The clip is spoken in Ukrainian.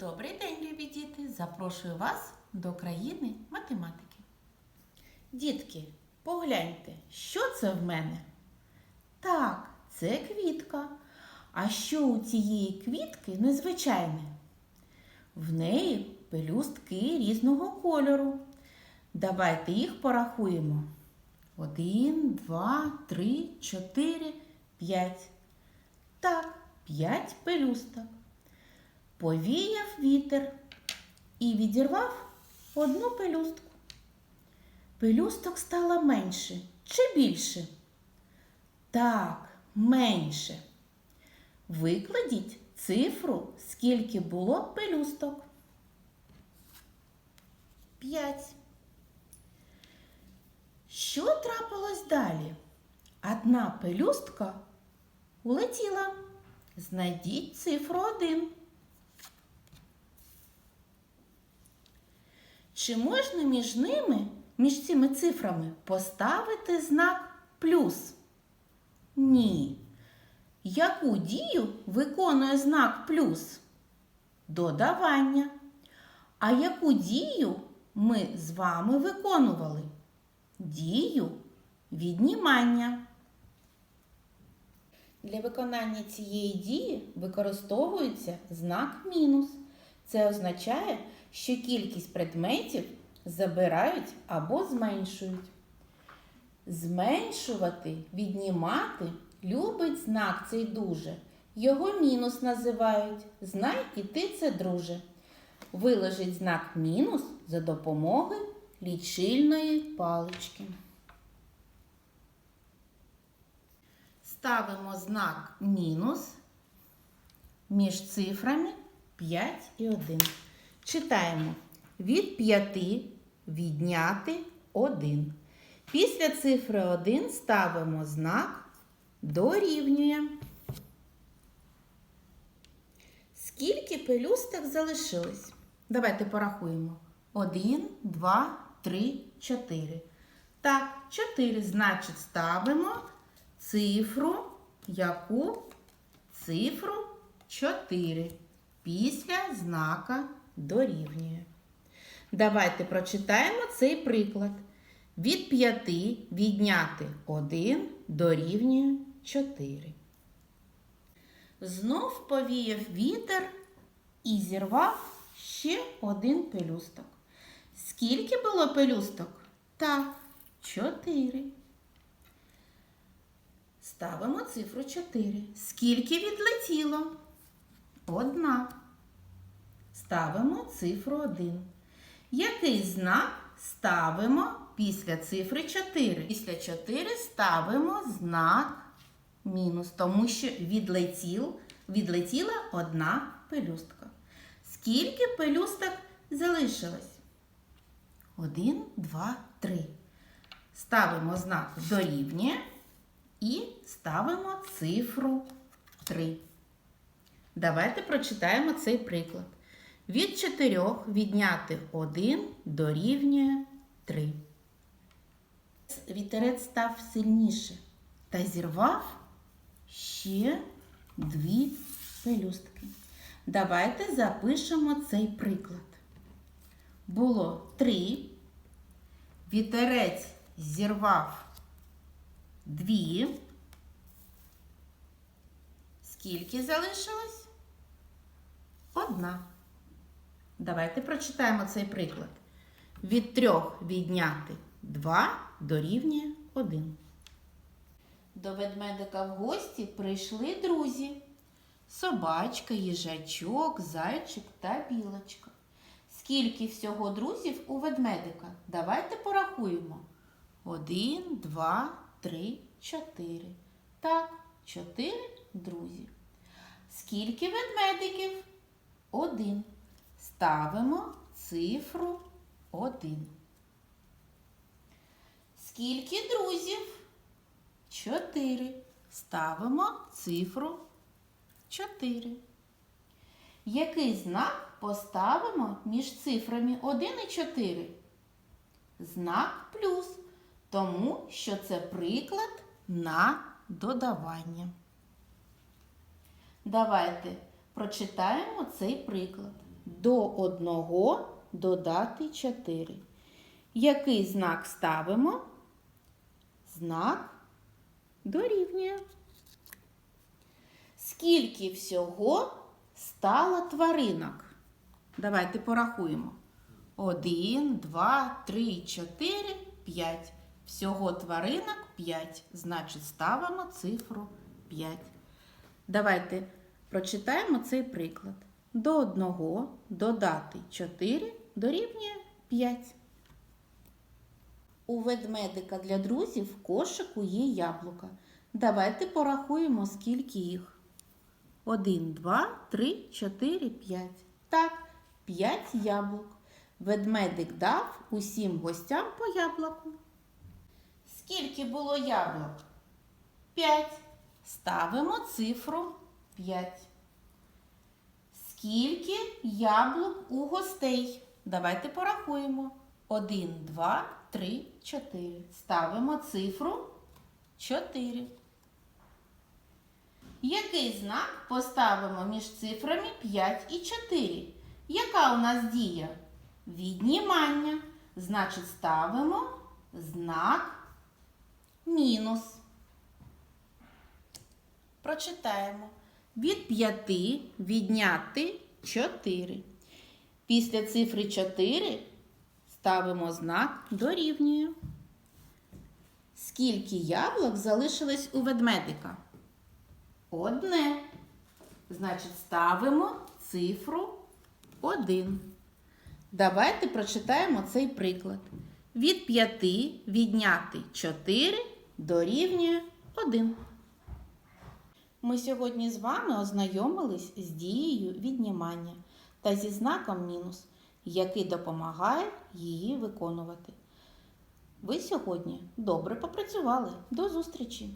Добрий день, любі діти! Запрошую вас до країни математики. Дітки, погляньте, що це в мене? Так, це квітка. А що у цієї квітки незвичайне? В неї пелюстки різного кольору. Давайте їх порахуємо. Один, два, три, чотири, п'ять. Так, п'ять пелюсток. Повіяв вітер і відірвав одну пелюстку. Пелюсток стало менше чи більше? Так, менше. Викладіть цифру, скільки було пелюсток. П'ять. Що трапилось далі? Одна пелюстка улетіла. Знайдіть цифру один. Чи можна між ними, між цими цифрами, поставити знак плюс? Ні. Яку дію виконує знак плюс? Додавання. А яку дію ми з вами виконували? Дію віднімання. Для виконання цієї дії використовується знак мінус. Це означає, що кількість предметів забирають або зменшують. Зменшувати, віднімати любить знак цей дуже. Його мінус називають. Знай і ти це, друже. Виложить знак мінус за допомогою лічильної палички. Ставимо знак мінус між цифрами 5 і 1. Читаємо від 5 відняти 1. Після цифри 1 ставимо знак дорівнює. Скільки пелюсток залишилось? Давайте порахуємо. 1, 2, 3, 4. Так, 4. Значить, ставимо цифру, яку цифру 4 після знака дорівнює. Давайте прочитаємо цей приклад. Від 5 відняти 1 дорівнює 4. Знов повіяв вітер і зірвав ще один пелюсток. Скільки було пелюсток? Так, 4. Ставимо цифру 4. Скільки відлетіло? Одна. Ставимо цифру 1. Який знак ставимо після цифри 4? Після 4 ставимо знак мінус, тому що відлетіл, відлетіла одна пелюстка. Скільки пелюсток залишилось? 1, 2, 3. Ставимо знак дорівнює і ставимо цифру 3. Давайте прочитаємо цей приклад. Від 4 відняти 1 дорівнює 3. Вітерець став сильніше та зірвав ще дві пелюстки. Давайте запишемо цей приклад. Було 3. Вітерець зірвав дві. Скільки залишилось? Одна. Давайте прочитаємо цей приклад. Від трьох відняти 2 дорівнює 1. До ведмедика в гості прийшли друзі. Собачка, їжачок, зайчик та білочка. Скільки всього друзів у ведмедика? Давайте порахуємо. Один, два, три, чотири. Так, чотири друзі. Скільки ведмедиків? Один. Ставимо цифру один. Скільки друзів? Чотири. Ставимо цифру 4. Який знак поставимо між цифрами 1 і 4? Знак плюс, тому що це приклад на додавання. Давайте прочитаємо цей приклад. До одного додати 4. Який знак ставимо? Знак дорівнює. Скільки всього стало тваринок? Давайте порахуємо. Один, два, три, чотири, п'ять. Всього тваринок 5. Значить, ставимо цифру 5. Давайте прочитаємо цей приклад. До одного додати 4 дорівнює 5. У ведмедика для друзів в кошику є яблука. Давайте порахуємо, скільки їх. 1, 2, 3, 4, 5. Так, 5 яблук. Ведмедик дав усім гостям по яблуку. Скільки було яблук? 5. Ставимо цифру 5. Скільки яблук у гостей? Давайте порахуємо. 1, 2, 3, 4. Ставимо цифру 4. Який знак поставимо між цифрами 5 і 4? Яка у нас дія? Віднімання. Значить, ставимо знак мінус. Прочитаємо. Від 5 відняти 4. Після цифри 4 ставимо знак дорівнює. Скільки яблук залишилось у ведмедика? Одне. Значить, ставимо цифру 1. Давайте прочитаємо цей приклад. Від 5 відняти 4 дорівнює 1. Ми сьогодні з вами ознайомились з дією віднімання та зі знаком мінус, який допомагає її виконувати. Ви сьогодні добре попрацювали. До зустрічі!